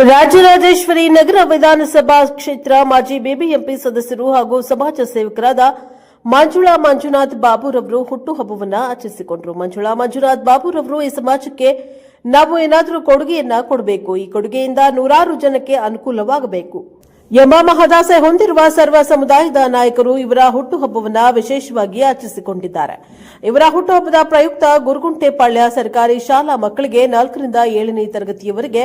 ರಾಜರಾಜೇಶ್ವರಿ ನಗರ ವಿಧಾನಸಭಾ ಕ್ಷೇತ್ರ ಮಾಜಿ ಬಿಬಿಎಂಪಿ ಸದಸ್ಯರು ಹಾಗೂ ಸಮಾಜ ಸೇವಕರಾದ ಮಂಜುಳಾ ಮಂಜುನಾಥ್ ಬಾಬುರವರು ಹುಟ್ಟುಹಬ್ಬವನ್ನ ಆಚರಿಸಿಕೊಂಡರು. ಮಂಜುಳಾ ಮಂಜುನಾಥ್ ಬಾಬುರವರು ಈ ಸಮಾಜಕ್ಕೆ ನಾವು ಏನಾದರೂ ಕೊಡುಗೆಯನ್ನ ಕೊಡಬೇಕು. ಈ ಕೊಡುಗೆಯಿಂದ ನೂರಾರು ಜನಕ್ಕೆ ಅನುಕೂಲವಾಗಬೇಕು. ಎಂಬ ಮಹದಾಸೆ ಹೊಂದಿರುವ ಸರ್ವ ಸಮುದಾಯದ ನಾಯಕರು ಇವರ ಹುಟ್ಟುಹಬ್ಬವನ್ನ ವಿಶೇಷವಾಗಿ ಆಚರಿಸಿಕೊಂಡಿದ್ದಾರೆ. ಇವರ ಹುಟ್ಟುಹಬ್ಬದ ಪ್ರಯುಕ್ತ ಗುರುಗುಂಟೆಪಾಳ್ಯ ಸರ್ಕಾರಿ ಶಾಲಾ ಮಕ್ಕಳಿಗೆ ನಾಲ್ಕರಿಂದ ಏಳನೇ ತರಗತಿಯವರೆಗೆ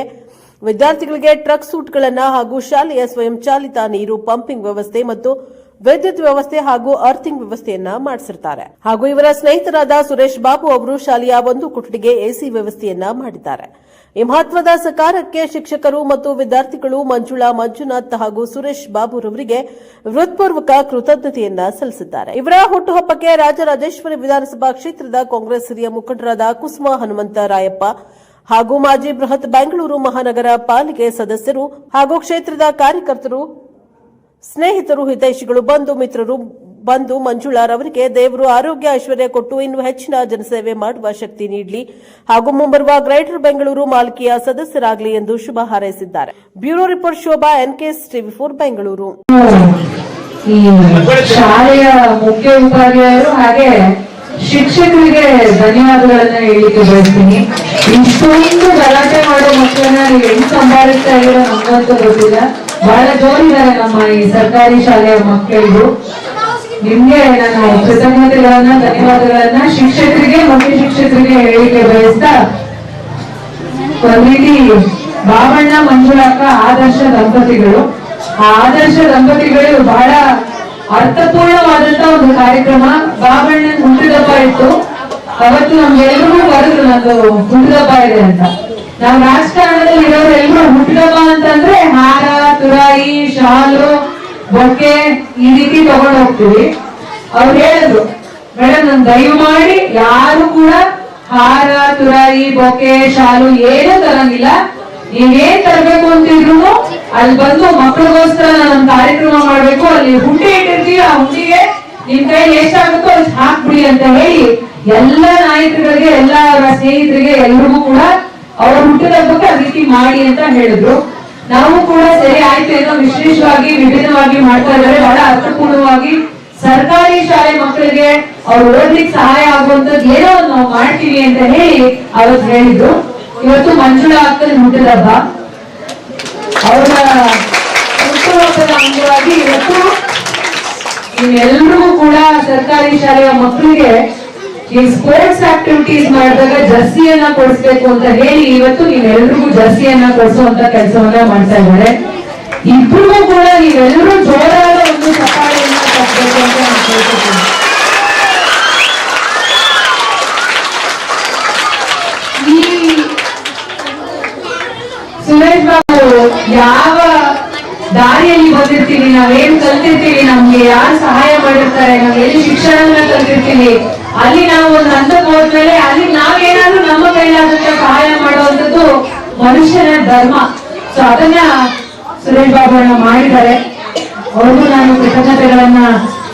ವಿದ್ಯಾರ್ಥಿಗಳಿಗೆ ಟ್ರಕ್ ಸೂಟ್ಗಳನ್ನು ಹಾಗೂ ಶಾಲೆಯ ಸ್ವಯಂಚಾಲಿತ ನೀರು ಪಂಪಿಂಗ್ ವ್ಯವಸ್ಥೆ ಮತ್ತು ವಿದ್ಯುತ್ ವ್ಯವಸ್ಥೆ ಹಾಗೂ ಅರ್ಥಿಂಗ್ ವ್ಯವಸ್ಥೆಯನ್ನ ಮಾಡಿಸಿರ್ತಾರೆ. ಹಾಗೂ ಇವರ ಸ್ನೇಹಿತರಾದ ಸುರೇಶ್ ಬಾಬು ಅವರು ಶಾಲೆಯ ಒಂದು ಕೊಠಡಿಗೆ ಎಸಿ ವ್ಯವಸ್ಥೆಯನ್ನ ಮಾಡಿದ್ದಾರೆ. ಈ ಮಹತ್ವದ ಸಕಾರಕ್ಕೆ ಶಿಕ್ಷಕರು ಮತ್ತು ವಿದ್ಯಾರ್ಥಿಗಳು ಮಂಜುಳಾ, ಮಂಜುನಾಥ್ ಹಾಗೂ ಸುರೇಶ್ ಬಾಬುರವರಿಗೆ ಹೃತ್ಪೂರ್ವಕ ಕೃತಜ್ಞತೆಯನ್ನ ಸಲ್ಲಿಸಿದ್ದಾರೆ. ಇವರ ಹುಟ್ಟುಹಬ್ಬಕ್ಕೆ ರಾಜರಾಜೇಶ್ವರಿ ವಿಧಾನಸಭಾ ಕ್ಷೇತ್ರದ ಕಾಂಗ್ರೆಸ್ ಹಿರಿಯ ಮುಖಂಡರಾದ ಕುಸುಮ ಹನುಮಂತ ರಾಯಪ್ಪ ಹಾಗೂ ಮಾಜಿ ಬೃಹತ್ ಬೆಂಗಳೂರು ಮಹಾನಗರ ಪಾಲಿಕೆ ಸದಸ್ಯರು ಹಾಗೂ ಕ್ಷೇತ್ರದ ಕಾರ್ಯಕರ್ತರು, ಸ್ನೇಹಿತರು, ಹಿತೈಷಿಗಳು, ಬಂಧು ಮಿತ್ರರು ಬಂದು ಮಂಜುಳಾರವರಿಗೆ ದೇವರು ಆರೋಗ್ಯ ಐಶ್ವರ್ಯ ಕೊಟ್ಟು ಇನ್ನು ಹೆಚ್ಚಿನ ಜನಸೇವೆ ಮಾಡುವ ಶಕ್ತಿ ನೀಡಲಿ ಹಾಗೂ ಮುಂಬರುವ ಗ್ರೇಟರ್ ಬೆಂಗಳೂರು ಮಾಲಿಕೆಯ ಸದಸ್ಯರಾಗಲಿ ಎಂದು ಶುಭ ಹಾರೈಸಿದ್ದಾರೆ. Bureau report Shobha, NKS TV four, Bengaluru. ಶಾಲೆಯ ಮುಖ್ಯ ಉಪಾಧ್ಯಾಯರು ಶಿಕ್ಷಕರಿಗೆ ಧನ್ಯವಾದಗಳನ್ನ ಹೇಳಲಿಕ್ಕೆ ಬಯಸ್ತೀನಿ. ಇಷ್ಟೊಂದು ಗಲಾಟೆ ಮಾಡೋ ಮಕ್ಕಳನ್ನ ಹೆಂಗ್ ಸಂಭಾಳಿಸ್ತಾ ಇರೋ ನಮ್ಗಂತೂ ಗೊತ್ತಿಲ್ಲ. ಬಹಳ ಜೋರಿದ್ದಾರೆ ನಮ್ಮ ಈ ಸರ್ಕಾರಿ ಶಾಲೆಯ ಮಕ್ಕಳಿಗೂ. ನಿಮ್ಗೆ ನಾನು ಕೃತಜ್ಞತೆಗಳನ್ನ, ಧನ್ಯವಾದಗಳನ್ನ ಶಿಕ್ಷಕರಿಗೆ ಮುಖ್ಯ ಶಿಕ್ಷಕರಿಗೆ ಹೇಳಲಿಕ್ಕೆ ಬಯಸ್ತಾ ಒಂದ್ ಬಾಬಣ್ಣ ಮಂಜುಳಕ್ಕ ಆದರ್ಶ ದಂಪತಿಗಳು. ಆ ಆದರ್ಶ ದಂಪತಿಗಳು ಬಹಳ ಅರ್ಥಪೂರ್ಣವಾದಂತ ಒಂದು ಕಾರ್ಯಕ್ರಮ. ಬಾಬಣ್ಣನ ಹುಟ್ಟಿದಪ್ಪ ಇತ್ತು. ಅವತ್ತು ನಮ್ಗೆಲ್ರಿಗೂ ಬರೋದು ನಂದು ಹುಟ್ಟಿದಪ್ಪ ಇದೆ ಅಂತ. ನಾವು ರಾಜಕಾರಣದಲ್ಲಿ ಇರೋರು ಎಲ್ಲರೂ ಹುಟ್ಟಿದಪ್ಪ ಅಂತಂದ್ರೆ ಹಾರ, ತುರಾಯಿ, ಶಾಲು, ಬೊಕ್ಕೆ ಈ ರೀತಿ ತಗೊಂಡು ಹೋಗ್ತೀವಿ. ಅವ್ರು ಹೇಳಿದ್ರು ಮೇಡಮ್ ನನ್ ದಯಮಾಡಿ ಯಾರು ಕೂಡ ಹಾರ, ತುರಾಯಿ, ಬೊಕ್ಕೆ, ಶಾಲು ಏನೂ ತರಂಗಿಲ್ಲ. ನೀವೇನ್ ತರಬೇಕು ಅಂತಿದ್ರು ಅಲ್ಲಿ ಬಂದು ಮಕ್ಕಳಿಗೋಸ್ಕರ ನಾನು ಕಾರ್ಯಕ್ರಮ ಮಾಡ್ಬೇಕು. ಅಲ್ಲಿ ಹುಂಡಿ ಇಟ್ಟಿರ್ತೀವಿ, ಆ ಹುಂಡಿಗೆ ನಿಮ್ ಕೈಲಿ ಎಷ್ಟಾಗುತ್ತೋ ಅಷ್ಟು ಹಾಕ್ಬಿಡಿ ಅಂತ ಹೇಳಿ ಎಲ್ಲ ನಾಯಕರಿಗೆ, ಎಲ್ಲ ಅವರ ಸ್ನೇಹಿತರಿಗೆ ಎಲ್ರಿಗೂ ಕೂಡ ಅವ್ರ ಹುಟ್ಟಿದ ಹಬ್ಬಕ್ಕೆ ಆ ರೀತಿ ಮಾಡಿ ಅಂತ ಹೇಳಿದ್ರು. ನಾವು ಕೂಡ ಸರಿ ಆಯ್ತು, ಏನೋ ವಿಶೇಷವಾಗಿ, ವಿಭಿನ್ನವಾಗಿ ಮಾಡ್ತಾ ಇದ್ದಾರೆ. ಬಹಳ ಅರ್ಥಪೂರ್ಣವಾಗಿ ಸರ್ಕಾರಿ ಶಾಲೆ ಮಕ್ಕಳಿಗೆ ಅವ್ರು ಓದ್ಲಿಕ್ಕೆ ಸಹಾಯ ಆಗುವಂತದ್ದು ಏನೋ ನಾವು ಮಾಡ್ತೀವಿ ಅಂತ ಹೇಳಿ ಅವತ್ತು ಹೇಳಿದ್ರು. ಇವತ್ತು ಮಂಜುಳಾ ಆಗ್ತದೆ ಹುಟ್ಟಿದ ಹಬ್ಬ. ಅವರ ಹುಟ್ಟುಹಬ್ಬದ ಅಂಗವಾಗಿ ಇವತ್ತು ಕೂಡ ಸರ್ಕಾರಿ ಶಾಲೆಯ ಮಕ್ಕಳಿಗೆ ಈ ಸ್ಪೋರ್ಟ್ಸ್ ಆಕ್ಟಿವಿಟೀಸ್ ಮಾಡಿದಾಗ ಜರ್ಸಿಯನ್ನ ಕೊಡಿಸ್ಬೇಕು ಅಂತ ಹೇಳಿ ಇವತ್ತು ನೀವೆಲ್ರಿಗೂ ಜರ್ಸಿಯನ್ನ ಕೊಡಿಸುವಂತ ಕೆಲಸವನ್ನ ಮಾಡ್ತಾ ಇದ್ದಾರೆ. ಇಬ್ಬರಿಗೂ ಕೂಡ ನೀವೆಲ್ಲರೂ ಜೋರಾದ ಒಂದು ತಪ್ಪಬೇಕು ಅಂತ ನಾನು ಸುರೇಶ್ ಬಾಬು ದಾರಿಯಲ್ಲಿ ಬಂದಿರ್ತೀವಿ ನಾವೇನು ಕಲ್ತಿರ್ತೀವಿ, ನಮ್ಗೆ ಯಾರು ಸಹಾಯ ಮಾಡಿರ್ತಾರೆ ನಾವ್ ಎಲ್ಲಿ ಶಿಕ್ಷಣವನ್ನ ಕಲ್ತಿರ್ತೀವಿ, ಅಲ್ಲಿ ನಾವು ಒಂದು ಹಂತಕ್ಕೆ ಹೋದ್ಮೇಲೆ ಅಲ್ಲಿ ನಾವೇನಾದ್ರೂ ನಮ್ಮ ಕೈಲಾದಂತ ಸಹಾಯ ಮಾಡುವಂತದ್ದು ಮನುಷ್ಯನ ಧರ್ಮ. ಸೊ ಅದನ್ನ ಸುರೇಶ್ ಬಾಬು ಅಣ್ಣ ಮಾಡಿದ್ದಾರೆ. ಅವ್ರಿಗೂ ನಾನು ಕೃತಜ್ಞತೆಗಳನ್ನ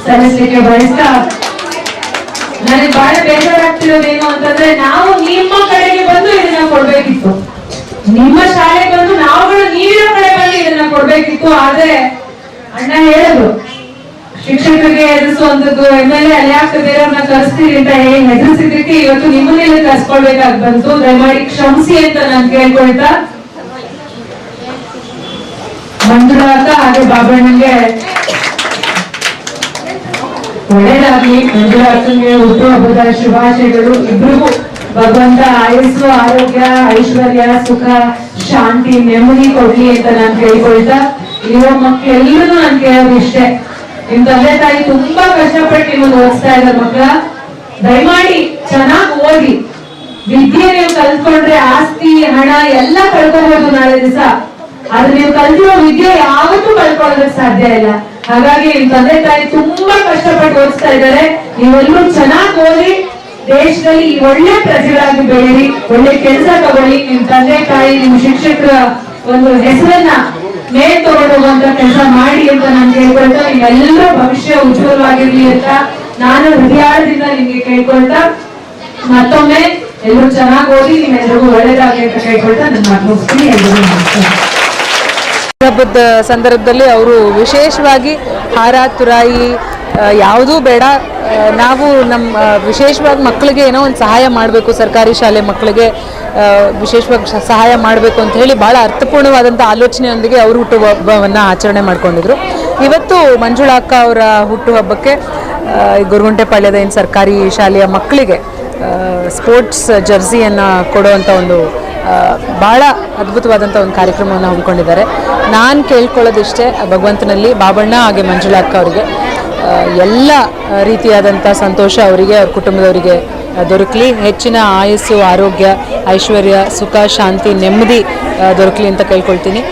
ಸಲ್ಲಿಸ್ಲಿಕ್ಕೆ ಬಯಸ್ತಾ, ನನಗೆ ಬಹಳ ಬೇಜಾರಾಗ್ತಿರೋದೇನು ಅಂತಂದ್ರೆ ನಾವು ನಿಮ್ಮ ಕಡೆಗೆ ಬಂದು ಇದನ್ನ ಕೊಡ್ಬೇಕಿತ್ತು ನಿಮ್ಮ ಶಾಲೆಗೆ ಬಂದು ನಾವುಗಳು ನೀವಿರೋ ಕಡೆ ಬಂದು ಇದನ್ನ ಕೊಡ್ಬೇಕಿತ್ತು ಆದ್ರೆ ಅಣ್ಣ ಹೇಳಿದ್ರು ಶಿಕ್ಷಕರಿಗೆ ಹೆದರ್ಸುವಂತದ್ದು ಎಂ ಎಲ್ ಎ ಅಲ್ಯಾಕ ಬೇರೆಯವ್ರನ್ನ ಕರೆಸ್ತೀರಿ ಅಂತ ಹೇಳಿ ಹೆದರ್ಸಿದ್ದಕ್ಕೆ ಇವತ್ತು ನಿಮ್ಮನ್ನೆಲ್ಲ ಕರ್ಸ್ಕೊಳ್ಬೇಕಾಗಿ ಬಂತು. ದಯಮಾಡಿ ಕ್ಷಮಿಸಿ ಅಂತ ನಾನು ಕೇಳ್ಕೊಳ್ತಾ. ಮಂಜುನಾಥ ಹಾಗೆ ಬಾಬಣ್ಣಂಗೆ ಒಳ್ಳೇದಾಗ್ಲಿ. ಮಂಜುರಾತನ್ಗೆ ಹುಟ್ಟು ಹಬ್ಬದ ಶುಭಾಶಯಗಳು. ಇಬ್ರಿಗೂ ಭಗವಂತ ಆಯಸ್ಸು, ಆರೋಗ್ಯ, ಐಶ್ವರ್ಯ, ಸುಖ, ಶಾಂತಿ, ನೆಮ್ಮದಿ ಕೊಡ್ಲಿ ಅಂತ ನಾನು ಕೇಳ್ಕೊಳ್ತಾ. ಇರೋ ಮಕ್ಕಳೆಲ್ಲರೂ ನಾನು ಕೇಳೋದು ಇಷ್ಟೇ. ನಿಮ್ ತಂದೆ ತಾಯಿ ತುಂಬಾ ಕಷ್ಟಪಟ್ಟು ನಿಮ್ಮನ್ನು ಓದಿಸ್ತಾ ಇದ್ದಾರೆ ಮಕ್ಕಳ. ದಯಮಾಡಿ ಚೆನ್ನಾಗಿ ಓದಿ. ವಿದ್ಯೆ ನೀವು ಕಲ್ತ್ಕೊಂಡ್ರೆ ಆಸ್ತಿ, ಹಣ ಎಲ್ಲ ಕಳ್ಕೊಬಹುದು ನಾಳೆ ದಿವಸ. ಆದ್ರೆ ನೀವು ಕಲ್ತಿರೋ ವಿದ್ಯೆ ಯಾವತ್ತೂ ಕಳ್ಕೊಳ್ಳೋದಕ್ಕೆ ಸಾಧ್ಯ ಇಲ್ಲ. ಹಾಗಾಗಿ ನಿಮ್ ತಂದೆ ತಾಯಿ ತುಂಬಾ ಕಷ್ಟಪಟ್ಟು ಓದಿಸ್ತಾ ಇದ್ದಾರೆ. ನೀವೆಲ್ಲರೂ ಚೆನ್ನಾಗಿ ಓದಿ. ದೇಶದಲ್ಲಿ ಒಳ್ಳೆ ಪ್ರಜೆಗಳಾಗಿ ಬೆಳೀರಿ. ಒಳ್ಳೆ ಕೆಲಸ ತಗೊಳ್ಳಿ. ನಿಮ್ ತಂದೆ ತಾಯಿ, ನಿಮ್ ಶಿಕ್ಷಕರ ಒಂದು ಹೆಸರನ್ನ ಮೇಲ್ ತಗೊಂಡು ಹೋಗುವಂತ ಕೆಲಸ ಮಾಡಿ ಅಂತ ನಾನು ಕೇಳ್ಕೊಳ್ತಾ, ನಿಮ್ಮೆಲ್ಲರ ಭವಿಷ್ಯ ಉಜ್ವಲವಾಗಿರ್ಲಿ ಅಂತ ನಾನು ಹೃದಯದಿಂದ ನಿಮ್ಗೆ ಕೇಳ್ಕೊಳ್ತಾ, ಮತ್ತೊಮ್ಮೆ ಎಲ್ಲರೂ ಚೆನ್ನಾಗಿ ಓದಿ ನಿಮ್ಮೆಲ್ಲರಿಗೂ ಒಳ್ಳೇದಾಗಲಿ ಅಂತ ಕೇಳ್ಕೊಳ್ತಾ ನನ್ನ ಮುಗಿಸ್ತೀನಿ. ಎಲ್ರಿಗೂ ನಮಸ್ಕಾರ. ಹಬ್ಬದ ಸಂದರ್ಭದಲ್ಲಿ ಅವರು ವಿಶೇಷವಾಗಿ ಹಾರ, ತುರಾಯಿ ಯಾವುದೂ ಬೇಡ. ನಾವು ನಮ್ಮ ವಿಶೇಷವಾಗಿ ಮಕ್ಕಳಿಗೆ ಏನೋ ಒಂದು ಸಹಾಯ ಮಾಡಬೇಕು, ಸರ್ಕಾರಿ ಶಾಲೆ ಮಕ್ಕಳಿಗೆ ವಿಶೇಷವಾಗಿ ಸಹಾಯ ಮಾಡಬೇಕು ಅಂತ ಹೇಳಿ ಭಾಳ ಅರ್ಥಪೂರ್ಣವಾದಂಥ ಆಲೋಚನೆಯೊಂದಿಗೆ ಅವರು ಹುಟ್ಟುಹಬ್ಬವನ್ನು ಆಚರಣೆ ಮಾಡ್ಕೊಂಡಿದ್ರು. ಇವತ್ತು ಮಂಜುಳಾ ಅಕ್ಕ ಅವರ ಹುಟ್ಟುಹಬ್ಬಕ್ಕೆ ಗುರುಗುಂಟೆಪಾಳ್ಯದ ಏನು ಸರ್ಕಾರಿ ಶಾಲೆಯ ಮಕ್ಕಳಿಗೆ ಸ್ಪೋರ್ಟ್ಸ್ ಜರ್ಸಿಯನ್ನು ಕೊಡುವಂಥ ಒಂದು ಭಾಳ ಅದ್ಭುತವಾದಂಥ ಒಂದು ಕಾರ್ಯಕ್ರಮವನ್ನು ಹಮ್ಮಿಕೊಂಡಿದ್ದಾರೆ. ನಾನು ಕೇಳ್ಕೊಳ್ಳೋದಿಷ್ಟೇ ಭಗವಂತನಲ್ಲಿ, ಬಾಬಣ್ಣ ಹಾಗೆ ಮಂಜುಳಾ ಅಕ್ಕ ಅವರಿಗೆ. ಎಲ್ಲ ರೀತಿಯಾದಂಥ ಸಂತೋಷ ಅವರಿಗೆ ಅವ್ರ ಕುಟುಂಬದವರಿಗೆ ದೊರಕಲಿ. ಹೆಚ್ಚಿನ ಆಯಸ್ಸು, ಆರೋಗ್ಯ, ಐಶ್ವರ್ಯ, ಸುಖ, ಶಾಂತಿ, ನೆಮ್ಮದಿ ದೊರಕಲಿ ಅಂತ ಕೇಳ್ಕೊಳ್ತೀನಿ.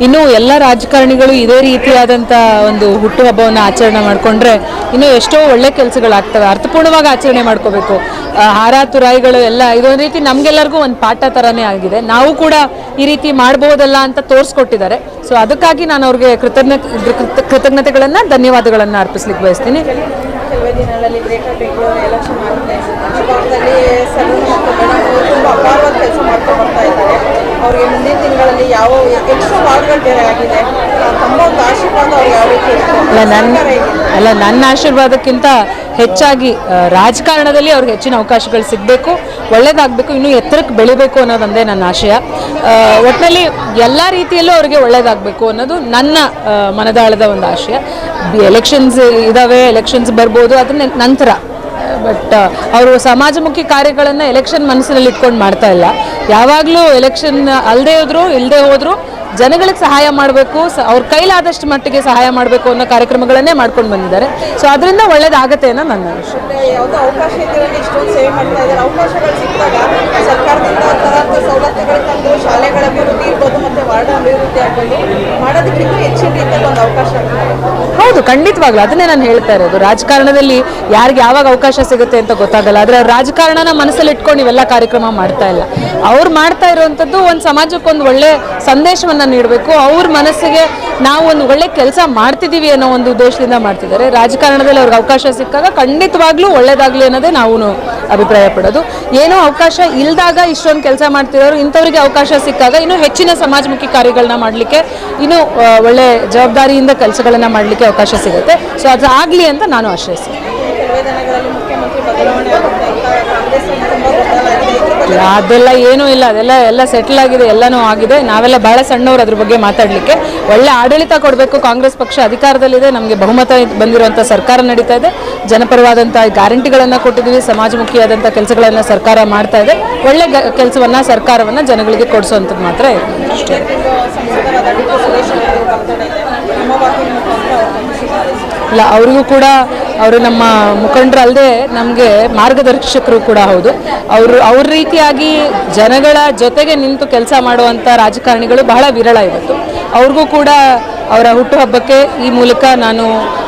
ಇನ್ನು ಎಲ್ಲ ರಾಜಕಾರಣಿಗಳು ಇದೇ ರೀತಿಯಾದಂಥ ಒಂದು ಹುಟ್ಟುಹಬ್ಬವನ್ನು ಆಚರಣೆ ಮಾಡಿಕೊಂಡ್ರೆ ಇನ್ನೂ ಎಷ್ಟೋ ಒಳ್ಳೆ ಕೆಲಸಗಳಾಗ್ತವೆ. ಅರ್ಥಪೂರ್ಣವಾಗಿ ಆಚರಣೆ ಮಾಡ್ಕೋಬೇಕು. ಹಾರ ತುರಾಯಿಗಳು ಎಲ್ಲ, ಇದೊಂದು ರೀತಿ ನಮಗೆಲ್ಲರಿಗೂ ಒಂದು ಪಾಠ ಥರನೇ ಆಗಿದೆ. ನಾವು ಕೂಡ ಈ ರೀತಿ ಮಾಡ್ಬೋದಲ್ಲ ಅಂತ ತೋರಿಸ್ಕೊಟ್ಟಿದ್ದಾರೆ. ಸೊ, ಅದಕ್ಕಾಗಿ ನಾನು ಅವ್ರಿಗೆ ಕೃತಜ್ಞ ಕೃತ- ಕೃತಜ್ಞತೆಗಳನ್ನು, ಧನ್ಯವಾದಗಳನ್ನು ಅರ್ಪಿಸ್ಲಿಕ್ಕೆ ಬಯಸ್ತೀನಿ. ಕೆಲವೇ ದಿನಗಳಲ್ಲಿ ಗ್ರೇಟರ್ ಬೆಂಗಳೂರು ಎಲೆಕ್ಷನ್ ಆಗುತ್ತೆ. ಸಲೂನ್ ಮತ್ತು ತುಂಬ ಅಪಾರವಾದ ಕೆಲಸ ಮಾಡ್ಕೊಂಡು ಬರ್ತಾ ಇದ್ದಾರೆ. ಅವರಿಗೆ ಮುಂದಿನ ದಿನಗಳಲ್ಲಿ ಯಾವ ಎಷ್ಟು ವಾರ್ಡ್ಗಳು ಬೇರೆ ಆಗಿದೆ. ತಮ್ಮ ಒಂದು ಆಶೀರ್ವಾದ ಅವ್ರಿಗೆ ಯಾವ ರೀತಿ ಅಲ್ಲ ನನ್ನ ಅಲ್ಲ ನನ್ನ ಆಶೀರ್ವಾದಕ್ಕಿಂತ ಹೆಚ್ಚಾಗಿ ರಾಜಕಾರಣದಲ್ಲಿ ಅವ್ರಿಗೆ ಹೆಚ್ಚಿನ ಅವಕಾಶಗಳು ಸಿಗಬೇಕು ಒಳ್ಳೇದಾಗಬೇಕು ಇನ್ನೂ ಎತ್ತರಕ್ಕೆ ಬೆಳಿಬೇಕು ಅನ್ನೋದೊಂದೇ ನನ್ನ ಆಶಯ. ಒಟ್ಟಿನಲ್ಲಿ ಎಲ್ಲ ರೀತಿಯಲ್ಲೂ ಅವರಿಗೆ ಒಳ್ಳೇದಾಗಬೇಕು ಅನ್ನೋದು ನನ್ನ ಮನದಾಳದ ಒಂದು ಆಶಯ. ಎಲೆಕ್ಷನ್ಸ್ ಇದಾವೆ ಎಲೆಕ್ಷನ್ಸ್ ಬರ್ಬೋದು ಅದನ್ನ ನಂತರ. ಬಟ್ ಅವರು ಸಮಾಜಮುಖಿ ಕಾರ್ಯಗಳನ್ನು ಎಲೆಕ್ಷನ್ ಮನಸ್ಸಿನಲ್ಲಿ ಇಟ್ಕೊಂಡು ಮಾಡ್ತಾ ಇಲ್ಲ. ಯಾವಾಗಲೂ ಎಲೆಕ್ಷನ್ ಅಲ್ಲದೆ ಹೋದರೂ ಇಲ್ಲದೆ ಹೋದ್ರು ಜನಗಳಿಗೆ ಸಹಾಯ ಮಾಡಬೇಕು ಅವ್ರ ಕೈಲಾದಷ್ಟು ಮಟ್ಟಿಗೆ ಸಹಾಯ ಮಾಡಬೇಕು ಅನ್ನೋ ಕಾರ್ಯಕ್ರಮಗಳನ್ನೇ ಮಾಡ್ಕೊಂಡು ಬಂದಿದ್ದಾರೆ. ಸೊ ಅದರಿಂದ ಒಳ್ಳೇದಾಗತ್ತೆ ಅನ್ನೋ ನನ್ನ ಅಂದ್ರೆ ಅವಕಾಶ ಹೌದು, ಖಂಡಿತವಾಗ್ಲೂ. ಅದನ್ನೇ ನಾನು ಹೇಳ್ತಾ ಇರೋದು. ರಾಜಕಾರಣದಲ್ಲಿ ಯಾರಿಗೆ ಯಾವಾಗ ಅವಕಾಶ ಸಿಗುತ್ತೆ ಅಂತ ಗೊತ್ತಾಗಲ್ಲ. ಆದರೆ ಅವ್ರು ರಾಜಕಾರಣನ ಮನಸ್ಸಲ್ಲಿ ಇಟ್ಕೊಂಡು ಇವೆಲ್ಲ ಕಾರ್ಯಕ್ರಮ ಮಾಡ್ತಾ ಇಲ್ಲ. ಅವ್ರು ಮಾಡ್ತಾ ಇರುವಂಥದ್ದು ಒಂದು ಸಮಾಜಕ್ಕೆ ಒಂದು ಒಳ್ಳೆ ಸಂದೇಶವನ್ನು ನೀಡಬೇಕು. ಅವ್ರ ಮನಸ್ಸಿಗೆ ನಾವು ಒಂದು ಒಳ್ಳೆ ಕೆಲಸ ಮಾಡ್ತಿದ್ದೀವಿ ಅನ್ನೋ ಒಂದು ಉದ್ದೇಶದಿಂದ ಮಾಡ್ತಿದ್ದಾರೆ. ರಾಜಕಾರಣದಲ್ಲಿ ಅವ್ರಿಗೆ ಅವಕಾಶ ಸಿಕ್ಕಾಗ ಖಂಡಿತವಾಗ್ಲೂ ಒಳ್ಳೇದಾಗಲಿ ಅನ್ನೋದೇ ನಾವು ಅಭಿಪ್ರಾಯ ಪಡೋದು. ಏನೋ ಅವಕಾಶ ಇಲ್ದಾಗ ಇಷ್ಟೊಂದು ಕೆಲಸ ಮಾಡ್ತಿರೋರು ಇಂಥವ್ರಿಗೆ ಅವಕಾಶ ಸಿಕ್ಕಾಗ ಇನ್ನೂ ಹೆಚ್ಚಿನ ಸಮಾಜಮುಖಿ ಕಾರ್ಯಗಳನ್ನ ಮಾಡಲಿಕ್ಕೆ, ಇನ್ನೂ ಒಳ್ಳೆ ಜವಾಬ್ದಾರಿಯಿಂದ ಕೆಲಸಗಳನ್ನ ಮಾಡಲಿಕ್ಕೆ ಅವಕಾಶ ಸಿಗುತ್ತೆ. ಸೊ ಅದು ಆಗಲಿ ಅಂತ ನಾನು ಆಶ್ರಯಿಸ್ತೀನಿ. ಅದೆಲ್ಲ ಏನೂ ಇಲ್ಲ. ಅದೆಲ್ಲ, ಎಲ್ಲ ಸೆಟ್ಲ್ ಆಗಿದೆ. ಎಲ್ಲನೂ ಆಗಿದೆ. ನಾವೆಲ್ಲ ಬಹಳ ಸಣ್ಣವರು ಅದ್ರ ಬಗ್ಗೆ ಮಾತಾಡಲಿಕ್ಕೆ. ಒಳ್ಳೆ ಆಡಳಿತ ಕೊಡಬೇಕು ಕಾಂಗ್ರೆಸ್ ಪಕ್ಷ ಅಧಿಕಾರದಲ್ಲಿದೆ. ನಮಗೆ ಬಹುಮತ ಬಂದಿರುವಂಥ ಸರ್ಕಾರ ನಡೀತಾ ಇದೆ. ಜನಪರವಾದಂಥ ಗ್ಯಾರಂಟಿಗಳನ್ನು ಕೊಟ್ಟಿದ್ದೀವಿ. ಸಮಾಜಮುಖಿಯಾದಂಥ ಕೆಲಸಗಳನ್ನು ಸರ್ಕಾರ ಮಾಡ್ತಾ ಇದೆ. ಒಳ್ಳೆ ಕೆಲಸವನ್ನು, ಸರ್ಕಾರವನ್ನು ಜನಗಳಿಗೆ ಕೊಡಿಸುವಂಥದ್ದು ಮಾತ್ರ ಇದೆ ಇಲ್ಲ ಅವ್ರಿಗೂ ಕೂಡ ಅವರು ನಮ್ಮ ಮುಖಂಡರಲ್ಲದೆ ನಮಗೆ ಮಾರ್ಗದರ್ಶಕರು ಕೂಡ ಹೌದು. ಅವರು ಅವ್ರ ರೀತಿಯಾಗಿ ಜನಗಳ ಜೊತೆಗೆ ನಿಂತು ಕೆಲಸ ಮಾಡುವಂಥ ರಾಜಕಾರಣಿಗಳು ಬಹಳ ವಿರಳ ಇವತ್ತು. ಅವ್ರಿಗೂ ಕೂಡ ಅವರ ಹುಟ್ಟುಹಬ್ಬಕ್ಕೆ ಈ ಮೂಲಕ ನಾನು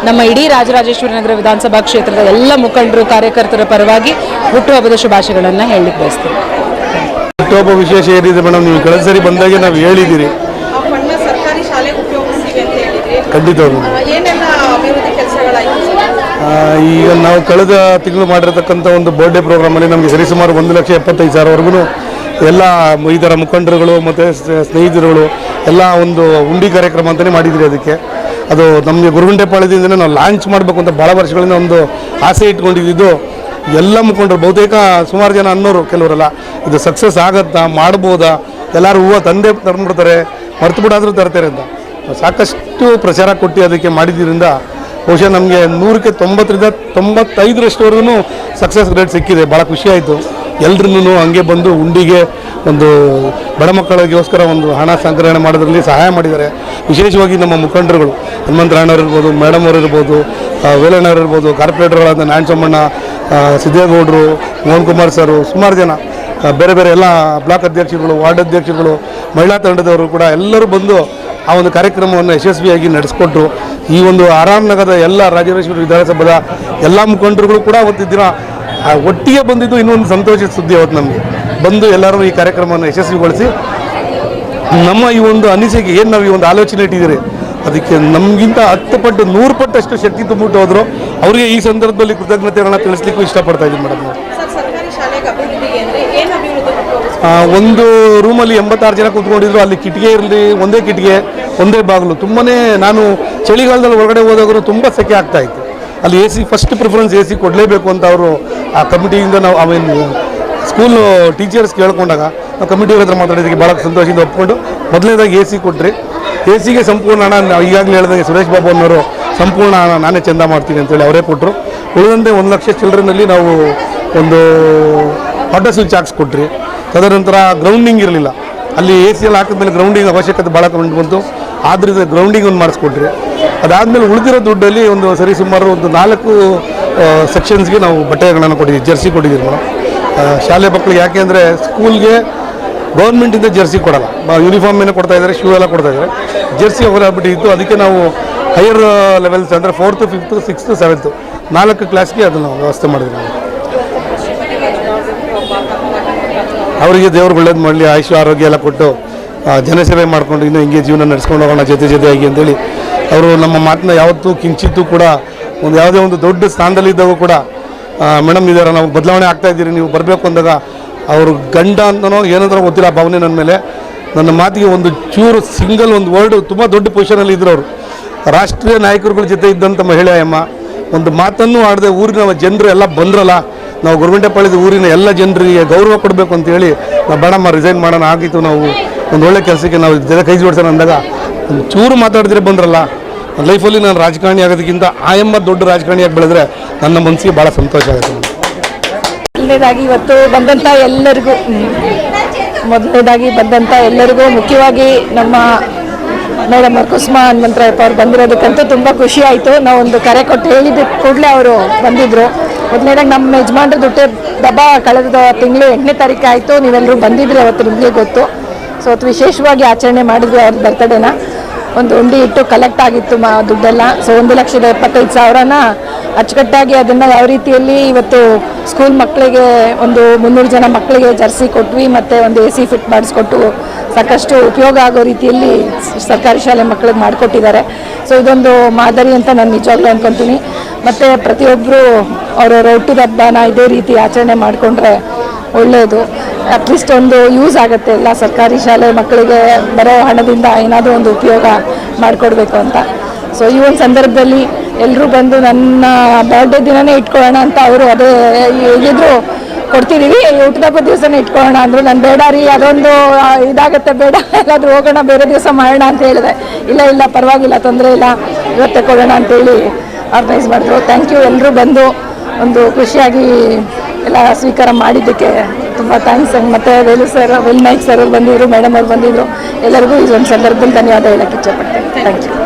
ನಮ್ಮ ಇಡೀ ರಾಜರಾಜೇಶ್ವರಿ ನಗರ ವಿಧಾನಸಭಾ ಕ್ಷೇತ್ರದ ಎಲ್ಲ ಮುಖಂಡರು ಕಾರ್ಯಕರ್ತರ ಪರವಾಗಿ ಹುಟ್ಟುಹಬ್ಬದ ಶುಭಾಶಯಗಳನ್ನು ಹೇಳಲಿಕ್ಕೆ ಬಯಸ್ತೀನಿ. ಹುಟ್ಟುಹಬ್ಬ ವಿಶೇಷ ಏನಿದೆ ಮೇಡಮ್? ನೀವು ಕಳೆದ ಸರಿ ಬಂದಾಗೆ ನಾವು ಹೇಳಿದ್ದೀರಿ. ಆ ಈಗ ನಾವು ಕಳೆದ ತಿಂಗಳು ಮಾಡಿರತಕ್ಕಂಥ ಒಂದು ಬರ್ಡೇ ಪ್ರೋಗ್ರಾಮಲ್ಲಿ ನಮಗೆ ಸರಿಸುಮಾರು ಒಂದು ಲಕ್ಷ ಎಪ್ಪತ್ತೈದು ಸಾವಿರವರೆಗೂ ಎಲ್ಲ ಇದರ ಮುಖಂಡರುಗಳು ಮತ್ತು ಸ್ನೇಹಿತರುಗಳು ಎಲ್ಲ ಒಂದು ಉಂಡಿ ಕಾರ್ಯಕ್ರಮ ಅಂತಲೇ ಮಾಡಿದ್ರಿ ಅದಕ್ಕೆ. ಅದು ನಮಗೆ ಗುರುಗುಂಟೆಪಾಳ್ಯದಿಂದನೇ ನಾವು ಲಾಂಚ್ ಮಾಡಬೇಕು ಅಂತ ಭಾಳ ವರ್ಷಗಳಿಂದ ಒಂದು ಆಸೆ ಇಟ್ಕೊಂಡಿದ್ದು. ಎಲ್ಲ ಮುಖಂಡರು, ಬಹುತೇಕ ಸುಮಾರು ಜನ ಅನ್ನೋರು ಕೆಲವರೆಲ್ಲ, ಇದು ಸಕ್ಸಸ್ ಆಗತ್ತಾ, ಮಾಡ್ಬೋದಾ, ಎಲ್ಲರೂ ಹೂವು ತಂದೆ ತಂದ್ಬಿಡ್ತಾರೆ, ಮರ್ತು ಬಿಡಾದರೂ ತರ್ತಾರೆ ಅಂತ. ಸಾಕಷ್ಟು ಪ್ರಚಾರ ಕೊಟ್ಟು ಅದಕ್ಕೆ ಮಾಡಿದ್ರಿಂದ ಬಹುಶಃ ನಮಗೆ ನೂರಕ್ಕೆ ತೊಂಬತ್ತರಿಂದ ತೊಂಬತ್ತೈದರಷ್ಟುವರೆಗೂ ಸಕ್ಸಸ್ ರೇಟ್ ಸಿಕ್ಕಿದೆ. ಭಾಳ ಖುಷಿ ಆಯಿತು. ಎಲ್ರೂ ಹಂಗೆ ಬಂದು ಉಂಡಿಗೆ ಒಂದು ಬಡ ಮಕ್ಕಳಿಗೋಸ್ಕರ ಒಂದು ಹಣ ಸಂಗ್ರಹಣೆ ಮಾಡೋದ್ರಲ್ಲಿ ಸಹಾಯ ಮಾಡಿದ್ದಾರೆ. ವಿಶೇಷವಾಗಿ ನಮ್ಮ ಮುಖಂಡರುಗಳು ಹನುಮಂತರಾಯಣ್ಣವ್ರು ಇರ್ಬೋದು ಮೇಡಮ್ ಅವರು ಇರ್ಬೋದು ವೇಲಣ್ಣವ್ರು ಇರ್ಬೋದು ಕಾರ್ಪೊರೇಟರ್ಗಳಾದ ನಾರಾಯಣ ಸೋಮಣ್ಣ ಸಿದ್ದೇಗೌಡರು ಮೋಹನ್ ಕುಮಾರ್ ಸರು, ಸುಮಾರು ಜನ ಬೇರೆ ಬೇರೆ ಎಲ್ಲ ಬ್ಲಾಕ್ ಅಧ್ಯಕ್ಷರುಗಳು, ವಾರ್ಡ್ ಅಧ್ಯಕ್ಷರುಗಳು, ಮಹಿಳಾ ತಂಡದವರು ಕೂಡ ಎಲ್ಲರೂ ಬಂದು ಆ ಒಂದು ಕಾರ್ಯಕ್ರಮವನ್ನು ಯಶಸ್ವಿಯಾಗಿ ನಡೆಸಿಕೊಟ್ರು. ಈ ಒಂದು ಆರಾಮ್ ನಗರದ ಎಲ್ಲ ರಾಜರಾಜೇಶ್ವರಿ ವಿಧಾನಸಭಾದ ಎಲ್ಲ ಮುಖಂಡರುಗಳು ಕೂಡ ಅವತ್ತು ದಿನ ಒಟ್ಟಿಗೆ ಬಂದಿದ್ದು ಇನ್ನೊಂದು ಸಂತೋಷದ ಸುದ್ದಿ ಅವತ್ತು ನಮಗೆ. ಬಂದು ಎಲ್ಲರೂ ಈ ಕಾರ್ಯಕ್ರಮವನ್ನು ಯಶಸ್ವಿಗೊಳಿಸಿ, ನಮ್ಮ ಈ ಒಂದು ಅನಿಸಿಕೆ ಏನು ನಾವು ಈ ಒಂದು ಆಲೋಚನೆ ಇಟ್ಟಿದ್ದೀರಿ, ಅದಕ್ಕೆ ನಮಗಿಂತ ಹತ್ತು ಪಟ್ಟು ನೂರು ಪಟ್ಟಷ್ಟು ಶಕ್ತಿ ತುಂಬಿಟ್ಟು ಹೋದ್ರು. ಅವರಿಗೆ ಈ ಸಂದರ್ಭದಲ್ಲಿ ಕೃತಜ್ಞತೆಗಳನ್ನ ತಿಳಿಸ್ಲಿಕ್ಕೂ ಇಷ್ಟಪಡ್ತಾ ಇದ್ದೀನಿ ಮೇಡಮ್. ಒಂದು ರೂಮಲ್ಲಿ ಎಂಬತ್ತಾರು ಜನ ಕೂತ್ಕೊಂಡಿದ್ರು. ಅಲ್ಲಿ ಕಿಟಿಗೆ ಇರಲಿ, ಒಂದೇ ಕಿಟಕಿ, ಒಂದೇ ಬಾಗಿಲು. ತುಂಬಾ ನಾನು ಚಳಿಗಾಲದಲ್ಲಿ ಹೊರಗಡೆ ಹೋದಾಗರು ತುಂಬ ಸೆಕೆ ಆಗ್ತಾ ಇತ್ತು. ಅಲ್ಲಿ A C first preference A C ಕೊಡಲೇಬೇಕು ಅಂತ ಅವರು ಆ ಕಮಿಟಿಯಿಂದ ನಾವು ಐ ಮೀನ್ ಸ್ಕೂಲ್ ಟೀಚರ್ಸ್ ಕೇಳ್ಕೊಂಡಾಗ ನಾವು ಕಮಿಟಿ ಹತ್ರ ಮಾತಾಡಿದ್ದಕ್ಕೆ ಭಾಳ ಸಂತೋಷದಿಂದ ಒಪ್ಕೊಂಡು ಮೊದಲನೇದಾಗಿ ಎ ಸಿ ಕೊಟ್ಟರೆ ಎ ಸಿಗೆ ಸಂಪೂರ್ಣ ಹಣ ಈಗಾಗಲೇ ಹೇಳಿದಂಗೆ ಸುರೇಶ್ ಬಾಬು ಅನ್ನೋರು ಸಂಪೂರ್ಣ ಹಣ ನಾನೇ ಚಂದ ಮಾಡ್ತೀನಿ ಅಂತೇಳಿ ಅವರೇ ಕೊಟ್ಟರು ಉಳಿದಂತೆ ಒಂದು ಲಕ್ಷ ಚಿಲ್ಡ್ರನ್ನಲ್ಲಿ ನಾವು ಒಂದು ಹೊಟ್ಟೆ ಸ್ವಿಚ್ ಹಾಕ್ಸ್ಕೊಟ್ರಿ. ತದನಂತರ ಗ್ರೌಂಡಿಂಗ್ ಇರಲಿಲ್ಲ. ಅಲ್ಲಿ ಎ ಸಿ ಎಲ್ಲ ಹಾಕಿದ್ಮೇಲೆ ಗ್ರೌಂಡಿಂಗ್ ಅವಶ್ಯಕತೆ ಭಾಳ ಕಂಡು ಬಂತು. ಆದ್ದರಿಂದ ಗ್ರೌಂಡಿಂಗ್ ಒಂದು ಮಾಡಿಸ್ಕೊಟ್ರಿ. ಅದಾದಮೇಲೆ ಉಳಿದಿರೋ ದುಡ್ಡಲ್ಲಿ ಒಂದು ಸರಿ ಸುಮಾರು ಒಂದು ನಾಲ್ಕು ಸೆಕ್ಷನ್ಸ್ಗೆ ನಾವು ಬಟ್ಟೆಗಳನ್ನು ಕೊಟ್ಟಿದ್ದೀವಿ. ಜರ್ಸಿ ಕೊಟ್ಟಿದ್ದೀವಿ ಮೇಡಮ್. ಶಾಲೆ ಮಕ್ಕಳಿಗೆ ಯಾಕೆ ಅಂದರೆ ಸ್ಕೂಲ್ಗೆ ಗೌರ್ಮೆಂಟಿಂದ ಜರ್ಸಿ ಕೊಡಲ್ಲ. ಯೂನಿಫಾರ್ಮ್ ಏನೋ ಕೊಡ್ತಾ ಇದ್ದಾರೆ ಶೂ ಎಲ್ಲ ಕೊಡ್ತಾ ಇದ್ದಾರೆ. ಜರ್ಸಿ ಇತ್ತು ಅದಕ್ಕೆ ನಾವು ಹೈಯರ್ ಲೆವೆಲ್ಸ್ ಅಂದರೆ ಫೋರ್ತು ಫಿಫ್ತು ಸಿಕ್ಸ್ತು ಸೆವೆಂತು ನಾಲ್ಕು ಕ್ಲಾಸ್ಗೆ ಅದನ್ನು ವ್ಯವಸ್ಥೆ ಮಾಡಿದ್ವಿ ನಾವು. ಅವರಿಗೆ ದೇವ್ರು ಒಳ್ಳೇದು ಮಾಡಲಿ, ಆಯುಷ್ಯ, ಆರೋಗ್ಯ ಎಲ್ಲ ಕೊಟ್ಟು ಜನಸೇವೆ ಮಾಡಿಕೊಂಡು ಇನ್ನೂ ಹಿಂಗೆ ಜೀವನ ನಡೆಸ್ಕೊಂಡು ಹೋಗೋಣ ಜೊತೆ ಜೊತೆಯಾಗಿ ಅಂತೇಳಿ ಅವರು ನಮ್ಮ ಮಾತನ್ನ ಯಾವತ್ತೂ ಕಿಂಚಿತ್ತೂ ಕೂಡ ಒಂದು ಯಾವುದೇ ಒಂದು ದೊಡ್ಡ ಸ್ಥಾನದಲ್ಲಿದ್ದಾಗೂ ಕೂಡ ಮೇಡಮ್ ಇದ್ದಾರೆ ನಾವು ಬದಲಾವಣೆ ಆಗ್ತಾ ಇದ್ದೀರಿ, ನೀವು ಬರಬೇಕು ಅಂದಾಗ ಅವರು ಗಂಡ ಅಂತನೋ ಏನಂದ್ರೆ ಗೊತ್ತಿಲ್ಲ ಭಾವನೆ ನನ್ನ ಮೇಲೆ. ನನ್ನ ಮಾತಿಗೆ ಒಂದು ಚೂರು ಸಿಂಗಲ್ ಒಂದು ವರ್ಡ್, ತುಂಬ ದೊಡ್ಡ ಪೊಸಿಷನಲ್ಲಿ ಇದ್ರು ಅವರು. ರಾಷ್ಟ್ರೀಯ ನಾಯಕರುಗಳ ಜೊತೆ ಇದ್ದಂಥ ಮಹಿಳೆ ಅಮ್ಮ ಒಂದು ಮಾತನ್ನು ಆಡದೆ ಊರಿನ ಜನರು ಎಲ್ಲ ಬಂದ್ರಲ್ಲ ನಾವು ಗುರುಗುಂಟೆಪಾಳ್ಯದ ಊರಿನ ಎಲ್ಲ ಜನರಿಗೆ ಗೌರವ ಕೊಡಬೇಕು ಅಂತೇಳಿ ನಾವು ಬೇಡಮ್ಮ ರಿಸೈನ್ ಮಾಡೋಣ, ಆಗಿತ್ತು ನಾವು. ಒಂದು ಒಳ್ಳೆ ಕೆಲಸಕ್ಕೆ ನಾವು ಜನ ಕೈ ಜೋಡಿಸೋಣ ಅಂದಾಗ ಒಂದು ಚೂರು ಮಾತಾಡಿದ್ರೆ ಬಂದ್ರಲ್ಲ ಲೈಫಲ್ಲಿ ನಾನು ರಾಜಕಾರಣಿ ಆಗೋದಕ್ಕಿಂತ ಆಯಮ್ಮ ದೊಡ್ಡ ರಾಜಕಾರಣಿಯಾಗಿ ಬೆಳೆದ್ರೆ ನನ್ನ ಮನಸ್ಸಿಗೆ ಭಾಳ ಸಂತೋಷ ಆಗುತ್ತೆ. ಮೊದಲನೇದಾಗಿ ಇವತ್ತು ಬಂದಂಥ ಎಲ್ಲರಿಗೂ, ಮೊದಲನೇದಾಗಿ ಬಂದಂಥ ಎಲ್ಲರಿಗೂ, ಮುಖ್ಯವಾಗಿ ನಮ್ಮ ಮೇಡಮ್ ಕುಸುಮಾ ಹನುಮಂತರಾಯಪ್ಪ ಅವ್ರು ಬಂದಿರೋದಕ್ಕಂತೂ ತುಂಬ ಖುಷಿ ಆಯಿತು. ನಾವು ಒಂದು ಕರೆ ಕೊಟ್ಟು ಹೇಳಿದ ಕೂಡಲೇ ಅವರು ಬಂದಿದ್ದರು ಮೊದಲನೇದಾಗಿ ನಮ್ಮ ಯಜಮಾನ್ರ ದುಡ್ಡೆ ದಬ್ಬ ಕಳೆದ ತಿಂಗಳು ಎಂಟನೇ ತಾರೀಕು ಆಯಿತು ನೀವೆಲ್ಲರೂ ಬಂದಿದ್ರಿ ಅವತ್ತು, ನಿಮಗೆ ಗೊತ್ತು. ಸೊ ಅವತ್ತು ವಿಶೇಷವಾಗಿ ಆಚರಣೆ ಮಾಡಿದ್ವಿ ಅವ್ರ ಬರ್ತಡೇನ ಒಂದು ಉಂಡಿ ಇಟ್ಟು ಕಲೆಕ್ಟ್ ಆಗಿತ್ತು ಮಾ ದುಡ್ಡೆಲ್ಲ. ಸೊ ಒಂದು ಲಕ್ಷದ ಎಪ್ಪತ್ತೈದು ಸಾವಿರನ ಅಚ್ಚುಕಟ್ಟಾಗಿ ಅದನ್ನು ಯಾವ ರೀತಿಯಲ್ಲಿ ಇವತ್ತು ಸ್ಕೂಲ್ ಮಕ್ಕಳಿಗೆ ಒಂದು ಮುನ್ನೂರು ಜನ ಮಕ್ಕಳಿಗೆ ಜರ್ಸಿ ಕೊಟ್ವಿ ಮತ್ತು ಒಂದು ಎ ಸಿ ಫಿಟ್ ಮಾಡಿಸ್ಕೊಟ್ಟು ಸಾಕಷ್ಟು ಉಪಯೋಗ ಆಗೋ ರೀತಿಯಲ್ಲಿ ಸರ್ಕಾರಿ ಶಾಲೆ ಮಕ್ಕಳಿಗೆ ಮಾಡಿಕೊಟ್ಟಿದ್ದಾರೆ. ಸೊ ಇದೊಂದು ಮಾದರಿ ಅಂತ ನಾನು ನಿಜವಾಗ್ಲೂ ಅಂದ್ಕೊತೀನಿ ಮತ್ತು ಪ್ರತಿಯೊಬ್ಬರು ಅವರವರ ಹುಟ್ಟಿದ ಹಬ್ಬನ ಇದೇ ರೀತಿ ಆಚರಣೆ ಮಾಡಿಕೊಂಡ್ರೆ ಒಳ್ಳೆಯದು ಅಟ್ಲೀಸ್ಟ್ ಒಂದು ಯೂಸ್ ಆಗುತ್ತೆ ಎಲ್ಲ ಸರ್ಕಾರಿ ಶಾಲೆ ಮಕ್ಕಳಿಗೆ ಬರೋ ಹಣದಿಂದ ಏನಾದರೂ ಒಂದು ಉಪಯೋಗ ಮಾಡಿಕೊಡ್ಬೇಕು ಅಂತ. ಸೊ ಈ ಒಂದು ಸಂದರ್ಭದಲ್ಲಿ ಎಲ್ಲರೂ ಬಂದು ನನ್ನ ಬರ್ಡೇ ದಿನನೇ ಇಟ್ಕೊಳ್ಳೋಣ ಅಂತ ಅವರು ಅದೇ ಹೇಗಿದ್ರು ಕೊಡ್ತಿದ್ದೀವಿ ಹುಟ್ಟಿದಬ್ಬ ದಿವಸನೇ ಇಟ್ಕೊಳ್ಳೋಣ ಅಂದರು. ನಾನು ಬೇಡ ರೀ, ಅದೊಂದು ಇದಾಗುತ್ತೆ. ಬೇಡ. ಎಲ್ಲಾದರೂ ಹೋಗೋಣ, ಬೇರೆ ದಿವಸ ಮಾಡೋಣ ಅಂತ ಹೇಳಿದೆ. ಇಲ್ಲ ಇಲ್ಲ, ಪರವಾಗಿಲ್ಲ, ತೊಂದರೆ ಇಲ್ಲ. ಇವತ್ತೇ ಕೊಡೋಣ ಅಂತೇಳಿ ಆರ್ಗನೈಸ್ ಮಾಡಿದ್ರು. ಥ್ಯಾಂಕ್ ಯು ಎಲ್ಲರೂ ಬಂದು ಒಂದು ಖುಷಿಯಾಗಿ ಎಲ್ಲ ಸ್ವೀಕಾರ ಮಾಡಿದ್ದಕ್ಕೆ ತುಂಬ ಥ್ಯಾಂಕ್ಸ್ ಮತ್ತು Velu sir well Naik sir ಅವ್ರು ಬಂದಿದ್ದರು ಮೇಡಮ್ ಅವ್ರು ಬಂದಿದ್ದರು ಎಲ್ಲರಿಗೂ ಇದೊಂದು ಸಂದರ್ಭದಲ್ಲಿ ಧನ್ಯವಾದ ಹೇಳಕ್ಕೆ ಇಚ್ಛೆಪಡ್ತೇನೆ ಥ್ಯಾಂಕ್ ಯು